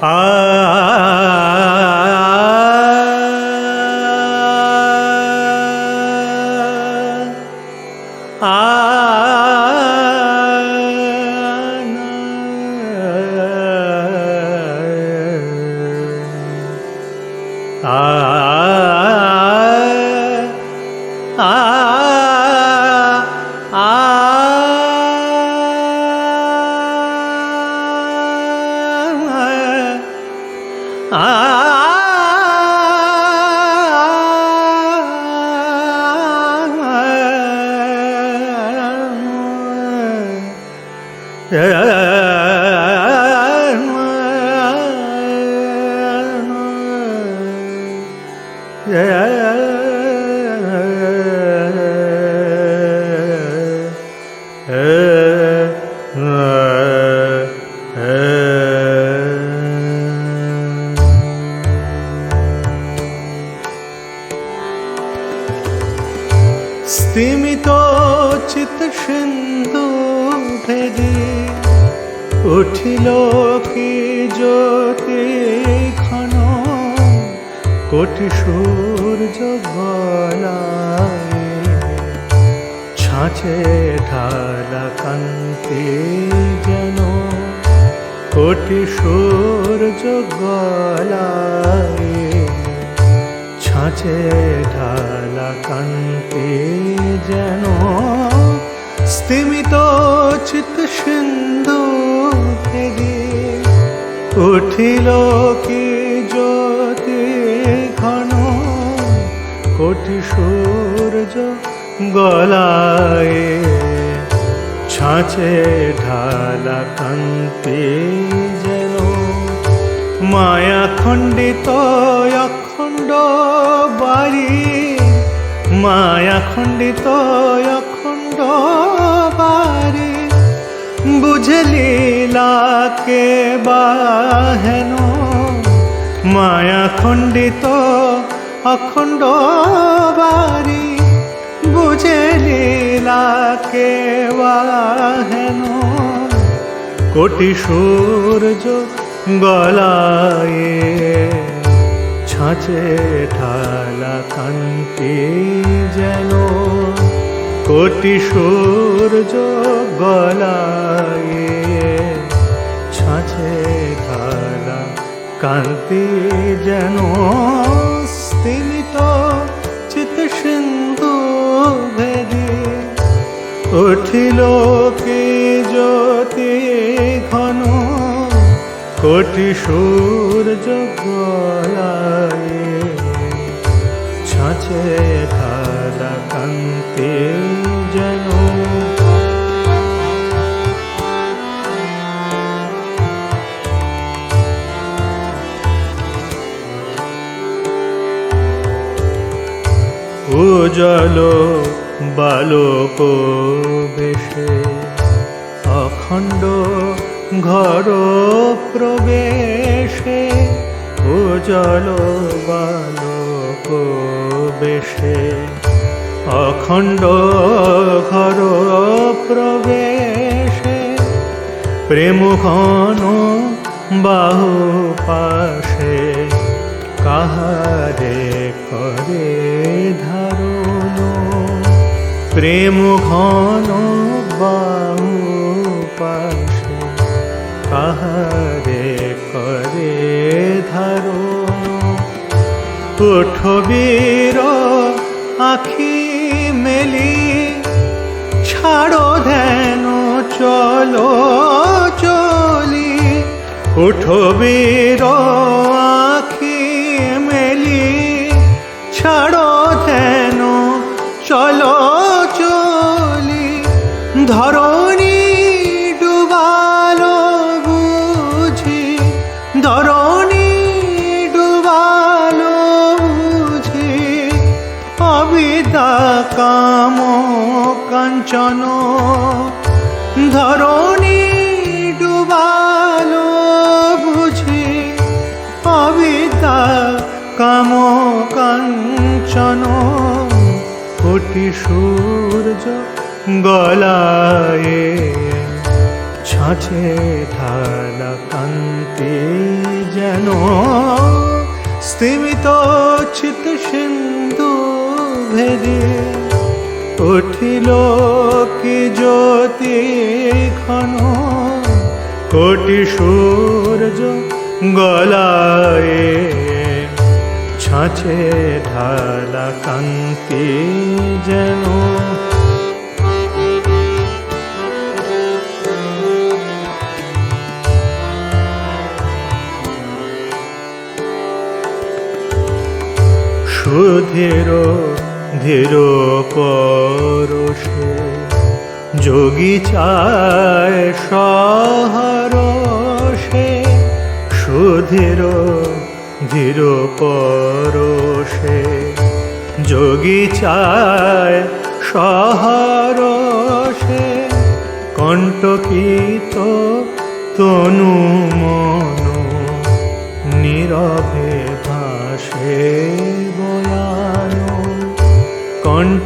Ah. yeah স্তিমিত চিত সিন্ধু ভেদি উঠিল কি জ্যোতি ঘন কোটি সূর্য গলায় ছাঁচে ঢালা কান্তি যেন? কোটি সূর্য গলায় ছাঁচে ঢালা কান্তি যেন স্তিমিত চিত সিন্ধু উঠিল কি জ্যোতি ঘন? কোটি সূর্য গলায় ছাঁচে ঢালা কান্তি যেন। মায়া খণ্ডিত মায়া খণ্ডিত অখণ্ড বাড়ি বুঝলি লাকে বাহেন মায়া খণ্ডিত অখণ্ড বাড়ি বুঝলি লাকে বাহেন কোটি সূর্য গলায় ছাঁচে ঢালা কান্তি যেন কোটি সূর্য গলায়। ছাঁচে ঢালা কান্তি যেন স্তিমিত চিত সিন্ধু ভেদি। উঠিল কি ঘন কোটি সূর্য গলায় ছাঁচে ধারা কান্তি যেন। উজল বালক বেশে অখণ্ড ঘর প্রবেশে উজল বালক বেশে অখণ্ড ঘর প্রবেশে প্রেম ঘন বাহু পাশে কাহারে করে ধারণ? প্রেম ঘন বাহু পাশে কাহারে করে ধারণ উঠবীর আখি মেলি ছাড়ো ধ্যান চলো চলি। উঠবীর আখি মেলি ছাড়ো কাঞ্চন ধরণী ডুবালো বুঝি অবিদা কাম কাঞ্চন। কোটি সূর্য গলায় ছাঁচে ঢালা কান্তি যেন। স্তিমিত চিত সিন্ধু ভেদে উঠিল কি জ্যোতি ঘন? কোটি সূর্য গলায় ছাঁচে ঢালা কান্তি যেন। সুধীর ধীর পরশে। যোগী চায় সহরসে সুধীর ধীর পরশে। যোগী চায় সহরসে কণ্টকিত তনু মনো, নীরবে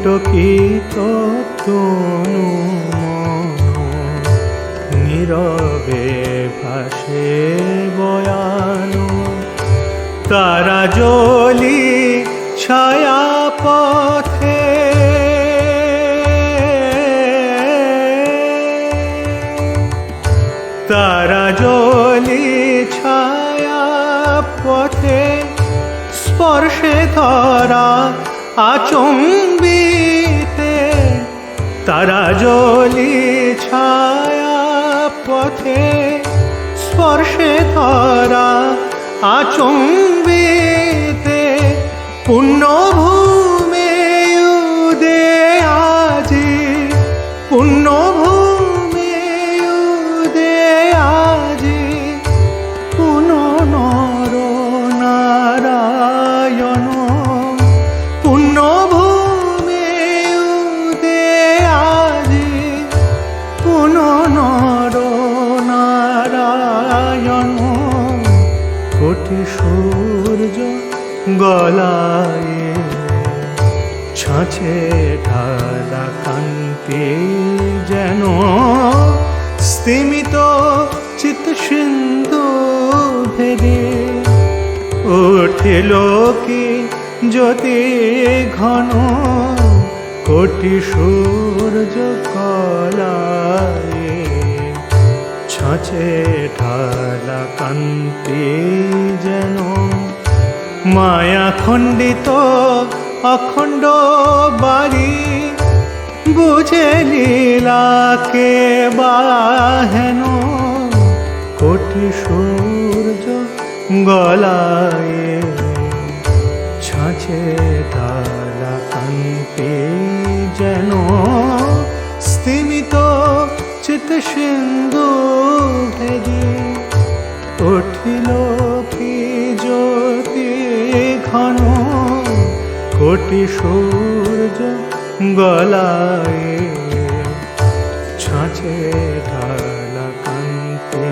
কণ্টকিত তনু নীরবে ভাসে বয়ানো। তারা জলি ছায়া পথে। তারা জলি ছায়া পথে। স্পর্শে ধরা আচম্বিতে তারা জলি ছায়া পথে স্পর্শে ধরা আচম্বিতে পুণ্যভূমে কোটি সূর্য গলায় ছাঁচে ঢালা কান্তি যেন স্তিমিত চিত সিন্ধু ভেদে উঠিল কি জ্যোতি ঘন কোটি সূর্য কলায় ছাঁচে ঢালা কান্তি যেন। মায়া খণ্ডিত অখণ্ড বাড়ি, বুঝে লীলাকে বাহেন কোটি সূর্য গলায় ছাঁচে ঢালা কান্তি যেন। স্তিমিত চিত ভেদে কি জ্যোতি ঘন? কোটি সূর্য গলায় ছাঁচে ঢালা কান্তি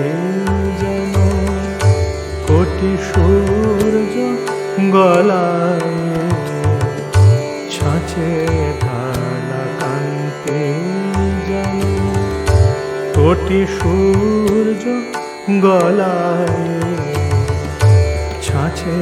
যেন। কোটি সূর্য গলায় ছাঁচে ঢালা কান্তি যেন। কোটি সূর্য গলায় ছাঁচে